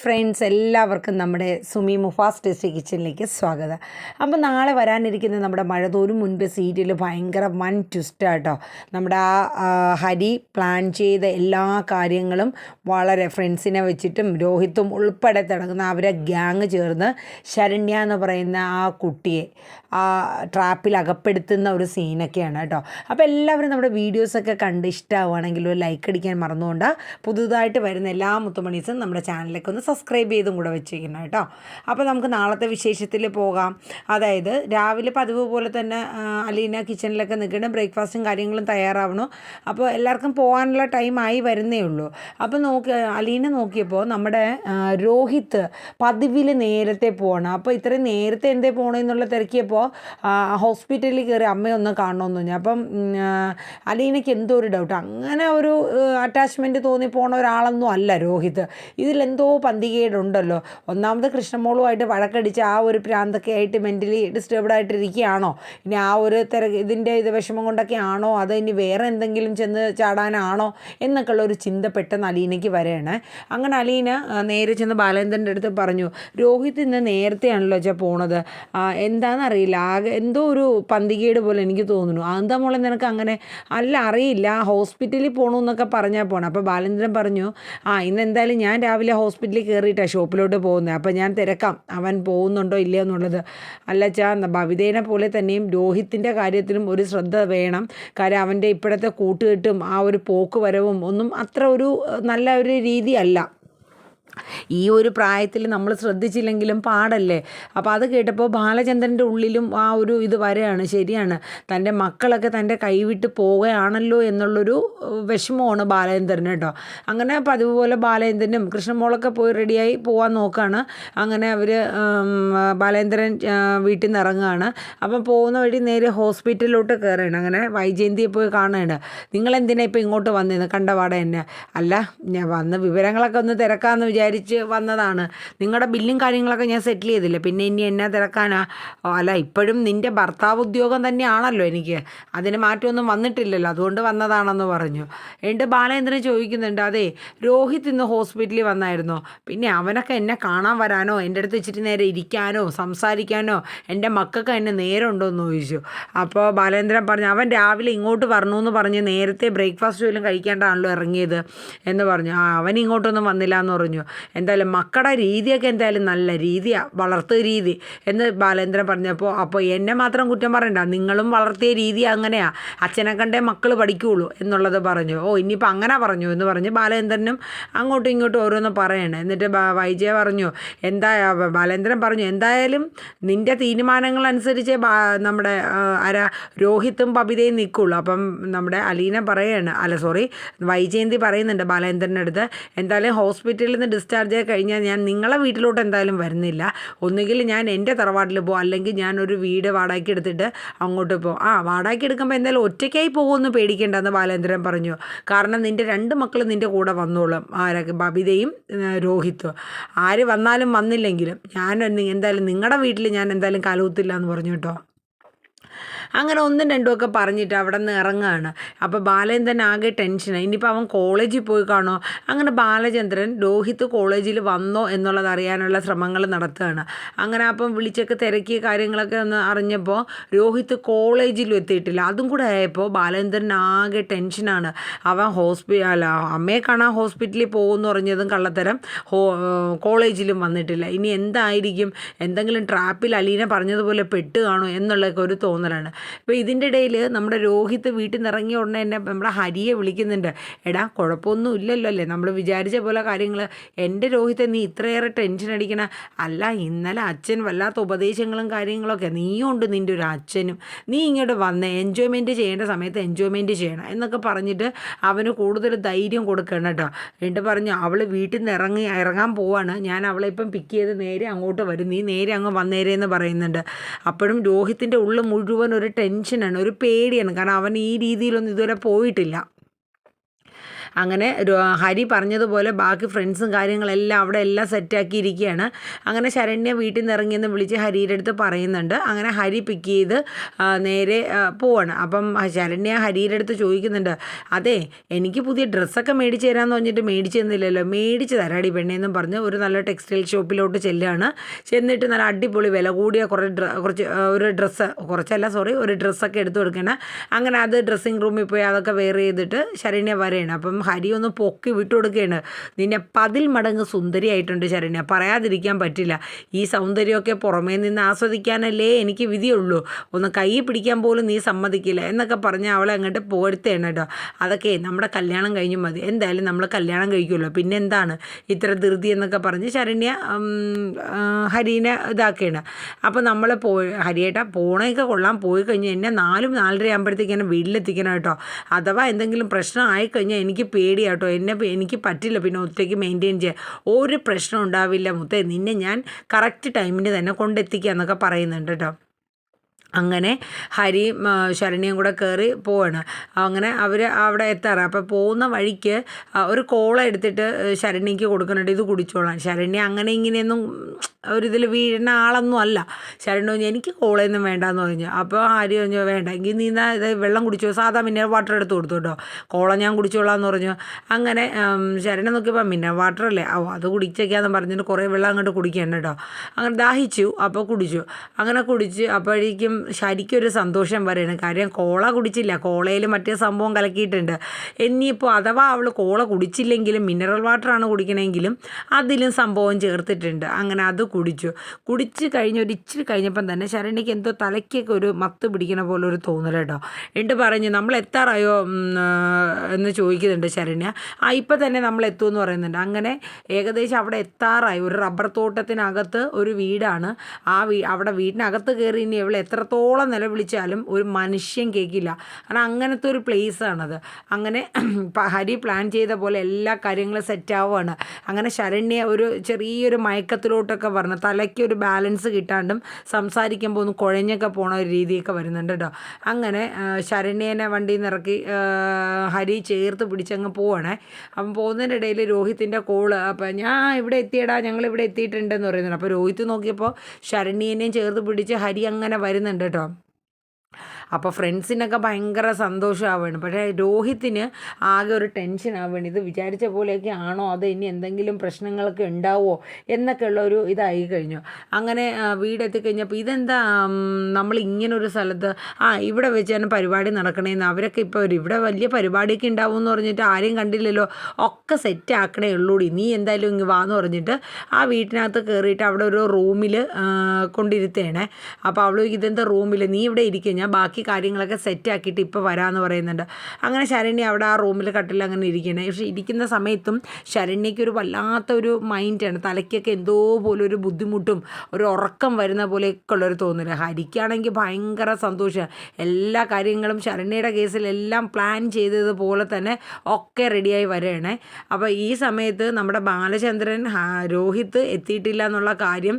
Friends എല്ലാവർക്കും നമ്മുടെ Sumi Mufas test കിച്ചണിലേക്ക് സ്വാഗതം. അപ്പോൾ നാളെ വരാനിരിക്കുന്ന നമ്മുടെ മഴതോരും മുൻപ് സീരിയൽ ഭയങ്കര വൺ ട്വിസ്റ്റാട്ടോ നമ്മുടെ ആ ഹരി പ്ലാൻ ചെയ്ത എല്ലാ കാര്യങ്ങളും വളരെ ഫ്രണ്ട്സിനെ വെച്ചിട്ടും രോഹിത്തും ഉൾപ്പെടെ തുടങ്ങുന്ന അവരെ ഗ്യാങ് ചേർന്ന് ശരണ്യ എന്ന് പറയുന്ന ആ കുട്ടിയെ ആ ട്രാപ്പിൽ അകപ്പെടുത്തുന്ന ഒരു സീനൊക്കെയാണ് കേട്ടോ. അപ്പോൾ എല്ലാവരും നമ്മുടെ വീഡിയോസൊക്കെ കണ്ട് ഇഷ്ടമാവുകയാണെങ്കിൽ ഒരു ലൈക്ക് അടിക്കാൻ മറന്നുകൊണ്ട് പുതുതായിട്ട് വരുന്ന എല്ലാ മുത്തുമണീസും നമ്മുടെ ചാനലിലേക്ക് ഒന്ന് സബ്സ്ക്രൈബ് ചെയ്തും കൂടെ വെച്ചിരിക്കണം കേട്ടോ. അപ്പോൾ നമുക്ക് നാളത്തെ വിശേഷത്തിൽ പോകാം. അതായത് രാവിലെ പതിവ് പോലെ തന്നെ അലീന കിച്ചണിലൊക്കെ നിൽക്കണം ബ്രേക്ക്ഫാസ്റ്റും കാര്യങ്ങളും തയ്യാറാവണു. അപ്പോൾ എല്ലാവർക്കും പോകാനുള്ള ടൈം ആയി വരുന്നേ ഉള്ളൂ. അപ്പോൾ നോക്കി അലീന നോക്കിയപ്പോൾ നമ്മുടെ രോഹിത് പതിവിൽ നേരത്തെ പോകണം അപ്പോൾ ഇത്രയും നേരത്തെ എന്തേ പോകണമെന്നുള്ള തിരക്കിയപ്പോൾ ഹോസ്പിറ്റലിൽ കയറി അമ്മയൊന്ന് കാണണമെന്ന് പറഞ്ഞു. അപ്പം അലീനയ്ക്ക് എന്തോ ഒരു ഡൗട്ട് അങ്ങനെ ഒരു അറ്റാച്ച്മെന്റ് തോന്നിപ്പോണ പോണ ഒരാളൊന്നും അല്ല രോഹിത്. ഇതിലെന്തോ പന്തികേടുണ്ടല്ലോ. ഒന്നാമത് കൃഷ്ണമോളുമായിട്ട് വഴക്കടിച്ച് ആ ഒരു പ്രാന്തൊക്കെ ആയിട്ട് മെന്റലി ഡിസ്റ്റർബ്ഡ് ആയിട്ടിരിക്കുകയാണോ? ഇനി ആ ഒരു തിര ഇതിന്റെ ഇത് വിഷമം കൊണ്ടൊക്കെ ആണോ? അത് ഇനി വേറെ എന്തെങ്കിലും ചെന്ന് ചാടാനാണോ? എന്നൊക്കെ ഒരു ചിന്ത പെട്ടെന്ന് അലീനയ്ക്ക് വരെയാണ് അങ്ങനെ അലീന നേരെ ചെന്ന് ബാലേന്ദ്രന്റെ അടുത്ത് പറഞ്ഞു രോഹിത് ഇന്ന് നേരത്തെയാണല്ലോ വെച്ചാൽ പോണത്. ആ, എന്താണെന്നറിയില്ല ആകെ എന്തോ ഒരു പന്തികേട് പോലെ എനിക്ക് തോന്നുന്നു. എന്താ മോളെ നിനക്ക് അങ്ങനെ? അല്ല അറിയില്ല. ഹോസ്പിറ്റലിൽ പോകണമെന്നൊക്കെ പറഞ്ഞാൽ പോകണം അപ്പോൾ ബാലേന്ദ്രൻ പറഞ്ഞു ആ ഇന്ന് എന്തായാലും ഞാൻ രാവിലെ ഹോസ്പിറ്റലിൽ കയറിയിട്ടാണ് ഷോപ്പിലോട്ട് പോകുന്നത്. അപ്പോൾ ഞാൻ തിരക്കാം. അവൻ പോകുന്നുണ്ടോ ഇല്ലയോ എന്നുള്ളത്. അല്ല ചാ ഭവിതേനെ പോലെ തന്നെയും രോഹിത്തിന്റെ കാര്യത്തിലും ഒരു ശ്രദ്ധ വേണം. കാര്യം അവന്റെ ഇപ്പോഴത്തെ കൂട്ടുകെട്ടും ആ ഒരു പോക്ക് വരവും ഒന്നും അത്ര ഒരു നല്ല ഒരു രീതിയല്ല. ഈ ഒരു പ്രായത്തിൽ നമ്മൾ ശ്രദ്ധിച്ചില്ലെങ്കിലും പാടല്ലേ? അപ്പോൾ അത് കേട്ടപ്പോൾ ബാലചന്ദ്രന്റെ ഉള്ളിലും ആ ഒരു ഇത് വരെയാണ് ശരിയാണ്. തന്റെ മക്കളൊക്കെ തന്റെ കൈവിട്ട് പോവുകയാണല്ലോ എന്നുള്ളൊരു വിഷമമാണ് ബാലചന്ദ്രന് കേട്ടോ. അങ്ങനെ പതിവ് പോലെ ബാലചന്ദ്രനും കൃഷ്ണമോളൊക്കെ പോയി റെഡിയായി പോകാൻ നോക്കുകയാണ് അങ്ങനെ അവർ ബാലേന്ദ്രൻ വീട്ടിൽ നിന്ന് ഇറങ്ങുകയാണ്. അപ്പം പോകുന്ന വഴി നേരെ ഹോസ്പിറ്റലിലോട്ട് കയറുകയാണ്. അങ്ങനെ വൈജയന്തിയെ പോയി കാണുകയാണ്. നിങ്ങൾ ഇപ്പോൾ ഇങ്ങോട്ട് വന്നിരുന്നു കണ്ടപാടെ തന്നെ അല്ല ഞാൻ വന്ന് വിവരങ്ങളൊക്കെ ഒന്ന് തിരക്കാമെന്ന് വിചാരിച്ച് വന്നതാണ്. നിങ്ങളുടെ ബില്ലും കാര്യങ്ങളൊക്കെ ഞാൻ സെറ്റിൽ ചെയ്തില്ല? പിന്നെ ഇനി എന്നെ തിരക്കാനാ? അല്ല ഇപ്പോഴും നിന്റെ ഭർത്താവ് ഉദ്യോഗം തന്നെയാണല്ലോ എനിക്ക്. അതിന് മാറ്റമൊന്നും വന്നിട്ടില്ലല്ലോ. അതുകൊണ്ട് വന്നതാണെന്ന് പറഞ്ഞു. എന്റെ ബാലേന്ദ്രൻ ചോദിക്കുന്നുണ്ട്? അതെ രോഹിത് ഇന്ന് ഹോസ്പിറ്റലിൽ വന്നായിരുന്നു. പിന്നെ അവനൊക്കെ എന്നെ കാണാൻ വരാനോ എന്റെ അടുത്ത് ഇച്ചിരി നേരെ ഇരിക്കാനോ സംസാരിക്കാനോ എന്റെ മക്കൾക്ക് എന്നെ നേരമുണ്ടോ എന്ന് ചോദിച്ചു. അപ്പോൾ ബാലേന്ദ്രൻ പറഞ്ഞു അവൻ രാവിലെ ഇങ്ങോട്ട് വരണു എന്ന് പറഞ്ഞ് നേരത്തെ ബ്രേക്ക്ഫാസ്റ്റ് പോലും കഴിക്കാണ്ടാണല്ലോ ഇറങ്ങിയത് എന്ന് പറഞ്ഞു. ആ അവൻ ഇങ്ങോട്ടൊന്നും വന്നില്ല എന്ന് പറഞ്ഞു. എന്തായാലും മക്കളുടെ രീതിയൊക്കെ എന്തായാലും നല്ല രീതിയാണ് വളർത്തു രീതി എന്ന് ബാലേന്ദ്രൻ പറഞ്ഞപ്പോൾ അപ്പോൾ എന്നെ മാത്രം കുറ്റം പറയണ്ട നിങ്ങളും വളർത്തിയ രീതി അങ്ങനെയാണ് അച്ഛനെ കണ്ടേ മക്കൾ പഠിക്കുകയുള്ളൂ എന്നുള്ളത് പറഞ്ഞു. ഓ ഇനിയിപ്പോൾ അങ്ങനെ പറഞ്ഞു എന്ന് പറഞ്ഞ് ബാലേന്ദ്രനും അങ്ങോട്ടും ഇങ്ങോട്ടും ഓരോന്ന് പറയണേ. എന്നിട്ട് വൈജയ പറഞ്ഞു എന്താ ബാലേന്ദ്രൻ പറഞ്ഞു എന്തായാലും നിന്റെ തീരുമാനങ്ങൾ അനുസരിച്ച് നമ്മുടെ ആരാ രോഹിത്തും പബിതയും നിൽക്കുള്ളൂ. അപ്പം നമ്മുടെ അലീന പറയാണ് അല്ല സോറി വൈജയന്തി പറയുന്നുണ്ട് ബാലേന്ദ്രന്റെ അടുത്ത് എന്തായാലും ഹോസ്പിറ്റലിൽ നിന്ന് ഡിസ്ചാർജ് ആയി കഴിഞ്ഞാൽ ഞാൻ നിങ്ങളെ വീട്ടിലോട്ട് എന്തായാലും വരുന്നില്ല. ഒന്നുകിൽ ഞാൻ എന്റെ തറവാട്ടിൽ പോകും അല്ലെങ്കിൽ ഞാനൊരു വീട് വാടകയ്ക്ക് എടുത്തിട്ട് അങ്ങോട്ട് പോകും ആ വാടകയ്ക്ക് എടുക്കുമ്പോൾ എന്തായാലും ഒറ്റയ്ക്കായി പോകുമെന്ന് പേടിക്കേണ്ടെന്ന് ബാലേന്ദ്രൻ പറഞ്ഞു. കാരണം നിന്റെ രണ്ട് മക്കൾ നിന്റെ കൂടെ വന്നോളും ആരൊക്കെ ബബിതയും രോഹിത്തും. ആര് വന്നാലും വന്നില്ലെങ്കിലും ഞാൻ എന്തായാലും നിങ്ങളുടെ വീട്ടിൽ ഞാൻ എന്തായാലും കലൂത്തില്ല എന്ന് പറഞ്ഞു കേട്ടോ. അങ്ങനെ ഒന്നും രണ്ടും ഒക്കെ പറഞ്ഞിട്ട് അവിടെ നിന്ന് ഇറങ്ങുകയാണ് അപ്പോൾ ബാലേന്ദ്രൻ ആകെ ടെൻഷനായി ഇനിയിപ്പോൾ അവൻ കോളേജിൽ പോയി കാണോ? അങ്ങനെ ബാലചന്ദ്രൻ രോഹിത്ത് കോളേജിൽ വന്നോ എന്നുള്ളത് അറിയാനുള്ള ശ്രമങ്ങൾ നടത്തുകയാണ്. അങ്ങനെ അപ്പം വിളിച്ചൊക്കെ തിരക്കിയ കാര്യങ്ങളൊക്കെ ഒന്ന് അറിഞ്ഞപ്പോൾ രോഹിത്ത് കോളേജിലും എത്തിയിട്ടില്ല. അതും കൂടെ ആയപ്പോൾ ബാലേന്ദ്രൻ ആകെ ടെൻഷനാണ് അവൻ ഹോസ്പി അല്ല അമ്മയെ കാണാൻ ഹോസ്പിറ്റലിൽ പോകുമെന്ന് പറഞ്ഞതും കള്ളത്തരം. ഹോ കോളേജിലും വന്നിട്ടില്ല. ഇനി എന്തായിരിക്കും? എന്തെങ്കിലും ട്രാപ്പിൽ അലീന പറഞ്ഞതുപോലെ പെട്ട് കാണോ എന്നുള്ളതൊക്കെ ഒരു തോന്നലാണ്. ഇപ്പോൾ ഇതിന്റെ ഇടയിൽ നമ്മുടെ രോഹിത് വീട്ടിൽ നിന്ന് ഇറങ്ങിയ ഉടനെ തന്നെ നമ്മുടെ ഹരിയെ വിളിക്കുന്നുണ്ട്. എടാ കുഴപ്പമൊന്നും ഇല്ലല്ലോ അല്ലേ? നമ്മൾ വിചാരിച്ച പോലെ കാര്യങ്ങൾ എന്റെ രോഹിത്തെ നീ ഇത്രയേറെ ടെൻഷൻ അടിക്കണ. അല്ല ഇന്നലെ അച്ഛൻ വല്ലാത്ത ഉപദേശങ്ങളും കാര്യങ്ങളൊക്കെ നീയുണ്ട് നിന്റെ ഒരു അച്ഛനും. നീ ഇങ്ങോട്ട് വന്ന് എൻജോയ്മെന്റ് ചെയ്യേണ്ട സമയത്ത് എൻജോയ്മെന്റ് ചെയ്യണം എന്നൊക്കെ പറഞ്ഞിട്ട് അവന് കൂടുതൽ ധൈര്യം കൊടുക്കണം കേട്ടോ. എന്നിട്ട് പറഞ്ഞു അവൾ വീട്ടിൽ നിന്ന് ഇറങ്ങി ഇറങ്ങാൻ പോവാണ്. ഞാൻ അവളെ ഇപ്പം പിക്ക് ചെയ്ത് നേരെ അങ്ങോട്ട് വരും. നീ നേരെ അങ്ങ് വന്നേരെ എന്ന് പറയുന്നുണ്ട്. അപ്പോഴും രോഹിത്തിന്റെ ഉള്ളിൽ മുഴുവൻ ഒരു ടെൻഷനാണ് ഒരു പേടിയാണ്. കാരണം അവൻ ഈ രീതിയിലൊന്നും ഇതുവരെ പോയിട്ടില്ല. അങ്ങനെ ഹരി പറഞ്ഞതുപോലെ ബാക്കി ഫ്രണ്ട്സും കാര്യങ്ങളെല്ലാം അവിടെ എല്ലാം സെറ്റാക്കിയിരിക്കുകയാണ്. അങ്ങനെ ശരണ്യ വീട്ടിൽ നിന്ന് ഇറങ്ങിയെന്ന് വിളിച്ച് ഹരിയുടെ അടുത്ത് പറയുന്നുണ്ട്. അങ്ങനെ ഹരി പിക്ക് ചെയ്ത് നേരെ പോവാണ്. അപ്പം ശരണ്യ ഹരിയുടെ അടുത്ത് ചോദിക്കുന്നുണ്ട് അതെ എനിക്ക് പുതിയ ഡ്രസ്സൊക്കെ മേടിച്ച് തരാമെന്ന് പറഞ്ഞിട്ട് മേടിച്ച് തന്നില്ലല്ലോ. മേടിച്ച് തരാടി പെണ്ണേന്നും പറഞ്ഞ് ഒരു നല്ല ടെക്സ്റ്റൈൽ ഷോപ്പിലോട്ട് ചെല്ലുകയാണ് ചെന്നിട്ട് നല്ല അടിപൊളി വില കൂടിയ കുറേ കുറച്ച് ഒരു ഡ്രസ്സ് കുറച്ചല്ല സോറി ഒരു ഡ്രസ്സൊക്കെ എടുത്തു കൊടുക്കണേ. അങ്ങനെ അത് ഡ്രസ്സിങ് റൂമിൽ പോയി അതൊക്കെ വെയർ ചെയ്തിട്ട് ശരണ്യ വരെയാണ്. അപ്പം ഹരി ഒന്ന് പൊക്കി വിട്ടുകൊടുക്കുകയാണ്. നിന്നെ പതിൽ മടങ്ങ് സുന്ദരിയായിട്ടുണ്ട് ശരണ്യ. പറയാതിരിക്കാൻ പറ്റില്ല. ഈ സൗന്ദര്യമൊക്കെ പുറമേ നിന്ന് ആസ്വദിക്കാനല്ലേ എനിക്ക് വിധിയുള്ളൂ. ഒന്ന് കൈ പിടിക്കാൻ പോലും നീ സമ്മതിക്കില്ല എന്നൊക്കെ പറഞ്ഞ് അവളെ അങ്ങോട്ട് പോരുത്തേണ് കേട്ടോ. അതൊക്കെ നമ്മുടെ കല്യാണം കഴിഞ്ഞു മതി. എന്തായാലും നമ്മൾ കല്യാണം കഴിക്കുമല്ലോ. പിന്നെ എന്താണ് ഇത്ര ധൃതി എന്നൊക്കെ പറഞ്ഞ് ശരണ്യ ഹരീനെ ഇതാക്കുകയാണ്. അപ്പോൾ നമ്മൾ പോയി ഹരിയേട്ടാ പോണേക്ക് കൊള്ളാൻ പോയി കഴിഞ്ഞാൽ എന്നെ നാലും നാലര ആകുമ്പോഴത്തേക്ക് എന്നെ വീട്ടിലെത്തിക്കണം കേട്ടോ. അഥവാ എന്തെങ്കിലും പ്രശ്നം ആയിക്കഴിഞ്ഞാൽ എനിക്ക് പേടിയാട്ടോ. എന്നെ എനിക്ക് പറ്റില്ല പിന്നെ ഒറ്റയ്ക്ക് മെയിന്റെയിൻ ചെയ്യാൻ. ഒരു പ്രശ്നം ഉണ്ടാവില്ല മുത്തേ. നിന്നെ ഞാൻ കറക്റ്റ് ടൈമിന് തന്നെ കൊണ്ടെത്തിക്കുക എന്നൊക്കെ പറയുന്നുണ്ട് കേട്ടോ. അങ്ങനെ ഹരിയും ശരണ്യയും കൂടെ കയറി പോവാണ്. അങ്ങനെ അവർ അവിടെ എത്താറ്. അപ്പോൾ പോകുന്ന വഴിക്ക് ഒരു കോള എടുത്തിട്ട് ശരണ്യക്ക് കൊടുക്കുന്നുണ്ട്. ഇത് കുടിച്ചോളാം. ശരണ്യ അങ്ങനെ ഇങ്ങനെയൊന്നും ഒരിതിൽ വീഴുന്ന ആളൊന്നും അല്ല. ശരണ്യ പറഞ്ഞു എനിക്ക് കോളയൊന്നും വേണ്ടാന്ന് പറഞ്ഞു. അപ്പോൾ ഹരി പറഞ്ഞു വേണ്ട. എങ്കിൽ നീ ഇത് വെള്ളം കുടിച്ചോ? സാധാ മിനറൽ വാട്ടർ എടുത്ത് കൊടുത്തു കേട്ടോ. കോള ഞാൻ കുടിച്ചോളാം എന്ന് പറഞ്ഞു. അങ്ങനെ ശരണ്യ നോക്കിയപ്പോൾ മിനറൽ വാട്ടർ അല്ലേ? ഓ അത് കുടിച്ചേക്കാന്ന് പറഞ്ഞിട്ട് കുറേ വെള്ളം അങ്ങോട്ട് കുടിക്കണം കേട്ടോ. അങ്ങനെ ദാഹിച്ചു. അപ്പോൾ കുടിച്ചു. അങ്ങനെ കുടിച്ച് അപ്പോഴേക്കും ശരിക്കൊരു സന്തോഷം വരെയാണ് കാര്യം കോള കുടിച്ചില്ല. കോളയിൽ മറ്റേ സംഭവം കലക്കിയിട്ടുണ്ട്. ഇനിയിപ്പോൾ അഥവാ അവൾ കോള കുടിച്ചില്ലെങ്കിലും മിനറൽ വാട്ടറാണ് കുടിക്കണമെങ്കിലും അതിലും സംഭവം ചേർത്തിട്ടുണ്ട്. അങ്ങനെ അത് കുടിച്ചു. കുടിച്ച് കഴിഞ്ഞ് ഒരു ഇച്ചിരി കഴിഞ്ഞപ്പം തന്നെ ശരണിക്ക് എന്തോ തലയ്ക്കൊക്കെ ഒരു മത്ത് പിടിക്കണ പോലെ ഒരു തോന്നൽ കേട്ടോ എന്നിട്ട് പറഞ്ഞു നമ്മൾ എത്താറായോ? എന്ന് ചോദിക്കുന്നുണ്ട് ശരണ്യ. ആ ഇപ്പം തന്നെ നമ്മൾ എത്തുമെന്ന് പറയുന്നുണ്ട്. അങ്ങനെ ഏകദേശം അവിടെ എത്താറായി. ഒരു റബ്ബർ തോട്ടത്തിനകത്ത് ഒരു വീടാണ്. ആ വീ അവിടെ വീടിനകത്ത് കയറി ഇനി എവിടെ എത്രത്തോളം നിലവിളിച്ചാലും ഒരു മനുഷ്യൻ കേൾക്കില്ല കാരണം അങ്ങനത്തെ ഒരു പ്ലേസാണത് അങ്ങനെ ഹരി പ്ലാൻ ചെയ്ത പോലെ എല്ലാ കാര്യങ്ങളും സെറ്റാവുകയാണ് അങ്ങനെ ശരണ്യ ഒരു ചെറിയൊരു മയക്കത്തിലോട്ടൊക്കെ പറഞ്ഞു തലയ്ക്ക് ഒരു ബാലൻസ് കിട്ടാണ്ടും സംസാരിക്കുമ്പോൾ ഒന്ന് കുഴഞ്ഞൊക്കെ പോണ ഒരു രീതിയൊക്കെ വരുന്നുണ്ട് കേട്ടോ അങ്ങനെ ശരണ്യനെ വണ്ടിയിൽ നിന്ന് ഇറക്കി ഹരി ചേർത്ത് പിടിച്ചങ്ങ് പോവാണേ. അപ്പം പോകുന്നതിന്റെ ഇടയിൽ രോഹിത്തിന്റെ കോൾ അപ്പം ഞാൻ ഇവിടെ എത്തിയടാ ഞങ്ങൾ ഇവിടെ എത്തിയിട്ടുണ്ടെന്ന് പറയുന്നുണ്ട്. അപ്പോൾ രോഹിത്ത് നോക്കിയപ്പോൾ ശരണ്യനെയും ചേർത്ത് പിടിച്ച് ഹരി അങ്ങനെ വരുന്നുണ്ട്. കേട്ടോ അപ്പോൾ ഫ്രണ്ട്സിനൊക്കെ ഭയങ്കര സന്തോഷമാവുകയാണ് പക്ഷേ രോഹിത്തിന് ആകെ ഒരു ടെൻഷൻ ആവുകയാണ് ഇത് വിചാരിച്ച പോലെയൊക്കെ ആണോ? അത് ഇനി എന്തെങ്കിലും പ്രശ്നങ്ങളൊക്കെ ഉണ്ടാവുമോ എന്നൊക്കെ ഉള്ള ഒരു ഇതായി കഴിഞ്ഞു. അങ്ങനെ വീടെത്തിക്കഴിഞ്ഞപ്പോൾ ഇതെന്താ നമ്മൾ ഇങ്ങനൊരു സ്ഥലത്ത് ആ ഇവിടെ വെച്ചാണ് പരിപാടി നടക്കണേന്ന്. അവരൊക്കെ ഇപ്പോൾ ഇവിടെ വലിയ പരിപാടിയൊക്കെ ഉണ്ടാവും എന്ന് പറഞ്ഞിട്ട് ആരെയും കണ്ടില്ലല്ലോ. ഒക്കെ സെറ്റ് ആക്കണേ ഉള്ളൂടി. നീ എന്തായാലും ഇങ്ങ് വാന്ന് പറഞ്ഞിട്ട് ആ വീട്ടിനകത്ത് കയറിയിട്ട് അവിടെ ഒരു റൂമിൽ കൊണ്ടിരുത്തേണേ. അപ്പോൾ അവൾ ഇതെന്താ റൂമിൽ നീ ഇവിടെ ഇരിക്കുക ഞാൻ ബാക്കി കാര്യങ്ങളൊക്കെ സെറ്റ് ആക്കിയിട്ട് ഇപ്പോൾ വരാമെന്ന് പറയുന്നുണ്ട്. അങ്ങനെ ശരണ്യ അവിടെ ആ റൂമിൽ കട്ടിൽ അങ്ങനെ ഇരിക്കണേ പക്ഷേ ഇരിക്കുന്ന സമയത്തും ശരണ്യയ്ക്ക് ഒരു വല്ലാത്ത ഒരു മൈൻഡാണ് തലയ്ക്കൊക്കെ എന്തോ പോലെ ഒരു ബുദ്ധിമുട്ടും ഒരു ഉറക്കം വരുന്ന പോലെയൊക്കെ ഉള്ളൊരു തോന്നൽ. ഹരിക്കാണെങ്കിൽ ഭയങ്കര സന്തോഷമാണ് എല്ലാ കാര്യങ്ങളും ശരണ്യയുടെ കേസിലെല്ലാം പ്ലാൻ ചെയ്തതുപോലെ തന്നെ ഒക്കെ റെഡിയായി വരികയാണേ അപ്പോൾ ഈ സമയത്ത് നമ്മുടെ ബാലചന്ദ്രൻ രോഹിത് എത്തിയിട്ടില്ല എന്നുള്ള കാര്യം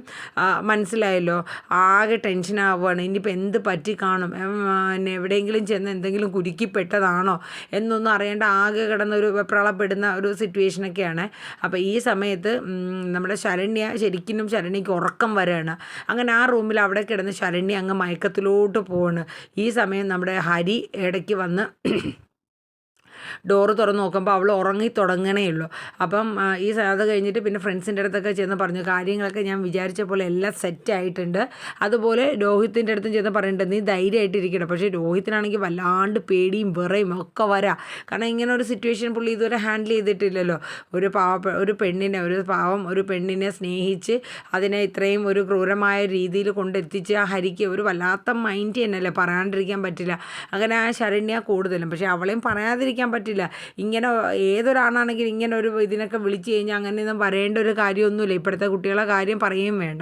മനസ്സിലായല്ലോ. ആകെ ടെൻഷൻ ആവുകയാണ് ഇനിയിപ്പോൾ എന്ത് പറ്റി കാണും. പിന്നെ എവിടെയെങ്കിലും ചെന്ന് എന്തെങ്കിലും കുരുക്കിപ്പെട്ടതാണോ എന്നൊന്നും അറിയേണ്ട ആകെ കിടന്നൊരു വെപ്രളപ്പെടുന്ന ഒരു സിറ്റുവേഷനൊക്കെയാണ് അപ്പോൾ ഈ സമയത്ത് നമ്മുടെ ശരണ്യ ശരിക്കും ശരണ്യക്ക് ഉറക്കം വരികയാണ് അങ്ങനെ ആ റൂമിൽ അവിടെ കിടന്ന് ശരണ്യ അങ്ങ് മയക്കത്തിലോട്ട് പോവാണ്. ഈ സമയം നമ്മുടെ ഹരി ഇടയ്ക്ക് വന്ന് ഡോറ് തുറന്ന് നോക്കുമ്പോൾ അവൾ ഉറങ്ങി തുടങ്ങണേ ഉള്ളൂ. അപ്പം ഈ അത് കഴിഞ്ഞിട്ട് പിന്നെ ഫ്രണ്ട്സിന്റെ അടുത്തൊക്കെ ചെന്ന് പറഞ്ഞു കാര്യങ്ങളൊക്കെ ഞാൻ വിചാരിച്ച പോലെ എല്ലാം സെറ്റ് ആയിട്ടുണ്ട്. അതുപോലെ രോഹിത്തിന്റെ അടുത്തും ചെന്ന് പറഞ്ഞിട്ടുണ്ട് നീ ധൈര്യമായിട്ട് ഇരിക്കണം പക്ഷേ രോഹിത്തിനാണെങ്കിൽ വല്ലാണ്ട് പേടിയും വിറയും ഒക്കെ വരാം. കാരണം ഇങ്ങനെ ഒരു സിറ്റുവേഷൻ പുള്ളി ഇതുവരെ ഹാൻഡിൽ ചെയ്തിട്ടില്ലല്ലോ. ഒരു പാവ ഒരു പെണ്ണിനെ ഒരു പാവം ഒരു പെണ്ണിനെ സ്നേഹിച്ച് അതിനെ ഇത്രയും ഒരു ക്രൂരമായ രീതിയിൽ കൊണ്ടെത്തിച്ച് ആ ഹരിക്ക് ഒരു വല്ലാത്ത മൈൻഡ് തന്നെയല്ലേ പറയാണ്ടിരിക്കാൻ പറ്റില്ല. അങ്ങനെ ആ ശരണ്യ കൂടുതലും. പക്ഷേ അവളെയും പറയാതിരിക്കാൻ പറ്റില്ല. ഇങ്ങനെ ഏതൊരാണാണെങ്കിലും ഇങ്ങനെ ഒരു ഇതിനൊക്കെ വിളിച്ച് കഴിഞ്ഞാൽ അങ്ങനെയൊന്നും പറയേണ്ട ഒരു കാര്യമൊന്നുമില്ല. ഇപ്പോഴത്തെ കുട്ടികളെ കാര്യം പറയുകയും വേണ്ട.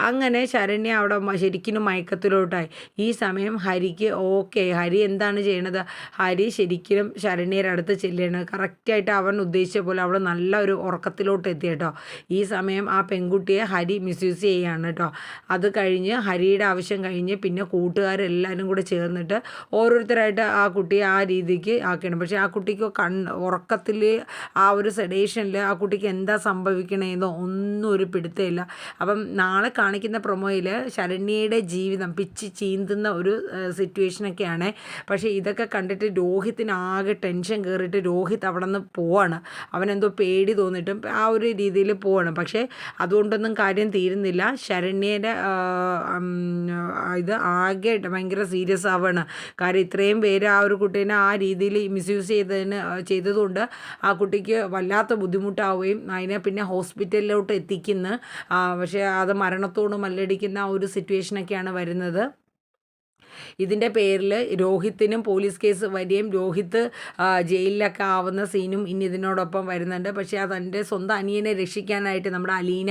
അങ്ങനെ ശരണ്യ അവിടെ ശരിക്കും മയക്കത്തിലോട്ടായി. ഈ സമയം ഹരിക്ക് ഓക്കെ. ഹരി എന്താണ് ചെയ്യണത്? ഹരി ശരിക്കും ശരണ്യയുടെ അടുത്ത് ചെല്ലുകയാണ് കറക്റ്റായിട്ട് അവൻ ഉദ്ദേശിച്ച പോലെ അവൾ നല്ല ഒരു ഉറക്കത്തിലോട്ട് എത്തി കേട്ടോ. ഈ സമയം ആ പെൺകുട്ടിയെ ഹരി മിസ്യൂസ് ചെയ്യുകയാണ് കേട്ടോ. അത് കഴിഞ്ഞ് ഹരിയുടെ ആവശ്യം കഴിഞ്ഞ് പിന്നെ കൂട്ടുകാരെല്ലാവരും കൂടെ ചേർന്നിട്ട് ഓരോരുത്തരായിട്ട് ആ കുട്ടിയെ ആ രീതിക്ക് ആക്കണം പക്ഷേ ആ കുട്ടിക്ക് കൺ ഉറക്കത്തിൽ ആ ഒരു സെഡേഷനിൽ ആ കുട്ടിക്ക് എന്താ സംഭവിക്കണേന്നോ ഒന്നും ഒരു പിടുത്തമില്ല. അപ്പം നാളെ കാണിക്കുന്ന പ്രൊമോയിൽ ശരണ്യയുടെ ജീവിതം പിച്ചി ചീന്തുന്ന ഒരു സിറ്റുവേഷനൊക്കെയാണ് പക്ഷേ ഇതൊക്കെ കണ്ടിട്ട് രോഹിത്തിനാകെ ടെൻഷൻ കയറിയിട്ട് രോഹിത് അവിടെ നിന്ന് പോവാണ്. അവനെന്തോ പേടി തോന്നിയിട്ടും ആ ഒരു രീതിയിൽ പോവാണ്. പക്ഷേ അതുകൊണ്ടൊന്നും കാര്യം തീരുന്നില്ല. ശരണ്യയുടെ ഇത് ആകെ ഭയങ്കര സീരിയസ് ആവാണ്. കാര്യം ഇത്രയും പേര് ആ ഒരു കുട്ടീനെ ആ രീതിയിൽ മിസ്യൂസ് ചെയ്തതിന് ചെയ്തതുകൊണ്ട് ആ കുട്ടിക്ക് വല്ലാത്ത ബുദ്ധിമുട്ടാവുകയും അതിനെ പിന്നെ ഹോസ്പിറ്റലിലോട്ട് എത്തിക്കുന്നു പക്ഷേ അത് മരണത്തോട് മല്ലടിക്കുന്ന ആ ഒരു സിറ്റുവേഷനൊക്കെയാണ് വരുന്നത്. ഇതിന്റെ പേരിൽ രോഹിത്തിനും പോലീസ് കേസ് വരികയും രോഹിത്ത് ജയിലിലൊക്കെ ആവുന്ന സീനും ഇനി ഇതിനോടൊപ്പം വരുന്നുണ്ട്. പക്ഷേ അത് എന്റെ സ്വന്തം അനിയനെ രക്ഷിക്കാനായിട്ട് നമ്മുടെ അലീന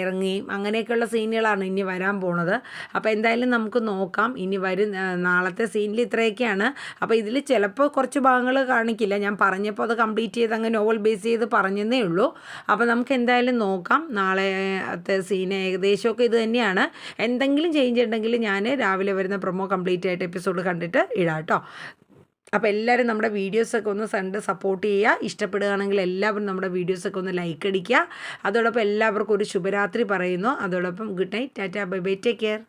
ഇറങ്ങുകയും അങ്ങനെയൊക്കെയുള്ള സീനുകളാണ് ഇനി വരാൻ പോണത്. അപ്പോൾ എന്തായാലും നമുക്ക് നോക്കാം. ഇനി വരും നാളത്തെ സീനിൽ ഇത്രയൊക്കെയാണ്. അപ്പോൾ ഇതിൽ ചിലപ്പോൾ കുറച്ച് ഭാഗങ്ങൾ കാണിക്കില്ല. ഞാൻ പറഞ്ഞപ്പോൾ അത് കംപ്ലീറ്റ് ചെയ്ത് അങ്ങ് നോവൽ ബേസ് ചെയ്ത് പറഞ്ഞതേ ഉള്ളൂ. അപ്പോൾ നമുക്ക് എന്തായാലും നോക്കാം. നാളത്തെ സീൻ ഏകദേശമൊക്കെ ഇത് തന്നെയാണ്. എന്തെങ്കിലും ചേഞ്ച് ഉണ്ടെങ്കിൽ ഞാൻ രാവിലെ വരുന്ന പ്രൊമോ കംപ്ലീറ്റ് ആയിട്ട് എപ്പിസോഡ് കണ്ടിട്ട് ഇടാം കേട്ടോ. അപ്പോൾ എല്ലാവരും നമ്മുടെ വീഡിയോസൊക്കെ ഒന്ന് കണ്ട് സപ്പോർട്ട് ചെയ്യുക. ഇഷ്ടപ്പെടുകയാണെങ്കിൽ എല്ലാവരും നമ്മുടെ വീഡിയോസൊക്കെ ഒന്ന് ലൈക്ക് അടിക്കുക. അതോടൊപ്പം എല്ലാവർക്കും ഒരു ശുഭരാത്രി പറയുന്നു. അതോടൊപ്പം good night tata bye bye take care